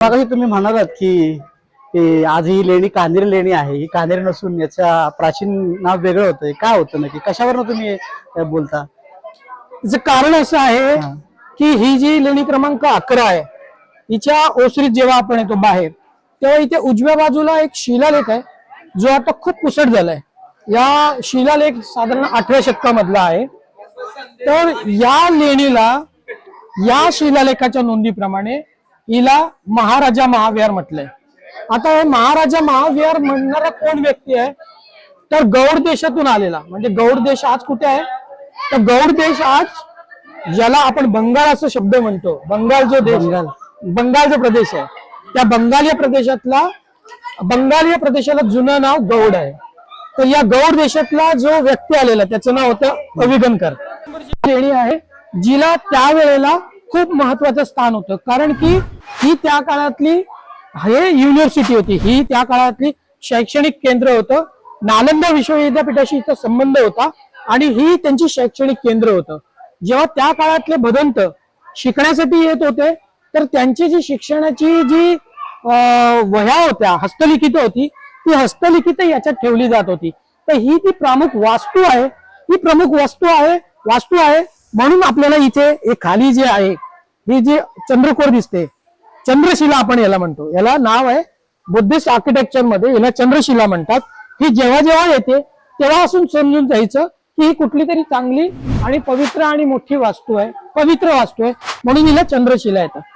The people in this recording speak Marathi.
मगाशी तुम्ही म्हणालात की आज ही लेणी कांदेरी लेणी आहे. ही कांदेरी नसून याच्या प्राचीन नाव वेगळं होतं काय होतं नक्की? कशावरनं तुम्ही बोलता? त्याचं कारण असं आहे. की ही जी लेणी क्रमांक अकरा आहे हिच्या ओसरीत जेव्हा आपण येतो बाहेर तेव्हा इथे उजव्या बाजूला एक शिलालेख आहे जो आता खूप पुसट झालाय. या शिलालेख साधारण आठव्या शतकामधला आहे. तर या लेणीला या शिलालेखाच्या नोंदीप्रमाणे हिला महाराजा महाविहार म्हटलंय. आता हे महाराजा महाविहार म्हणणारा कोण व्यक्ती आहे? तर गौड देशातून आलेला. म्हणजे गौड देश आज कुठे आहे? तर गौड देश आज ज्याला आपण बंगाल असं शब्द म्हणतो. बंगाल जो देश बंगाल. बंगाल जो प्रदेश आहे. त्या बंगाल या प्रदेशातला बंगाल या प्रदेशाला जुनं नाव गौड आहे. तर या गौड देशातला जो व्यक्ती आलेला त्याचं नाव होतं अविगणकर लेणी आहे जिला त्यावेळेला खूप महत्वाचं स्थान होतं. कारण की ही त्या काळातली हे युनिव्हर्सिटी होती. ही त्या काळातली शैक्षणिक केंद्र होतं. नालंदा विश्वविद्यापीठाशी इथं संबंध होता आणि ही त्यांची शैक्षणिक केंद्र होतं. जेव्हा त्या काळातले भदंत शिकण्यासाठी येत होते तर त्यांची जी शिक्षणाची जी अं, वह्या होत्या हस्तलिखित होती ती हस्तलिखित याच्यात ठेवली जात होती. तर ही ती प्रमुख वास्तू आहे. ही प्रमुख वस्तू आहे वास्तू आहे. म्हणून आपल्याला इथे हे खाली जे आहे ही जी चंद्रकोर दिसते चंद्रशिला आपण याला म्हणतो. याला नाव आहे बुद्धिस्ट आर्किटेक्चरमध्ये याला चंद्रशिला म्हणतात. ही जेव्हा जेव्हा येते तेव्हापासून समजून जायचं की ही कुठली तरी चांगली आणि पवित्र आणि मोठी वास्तू आहे पवित्र वास्तू आहे. म्हणून हिला चंद्रशिला येतात.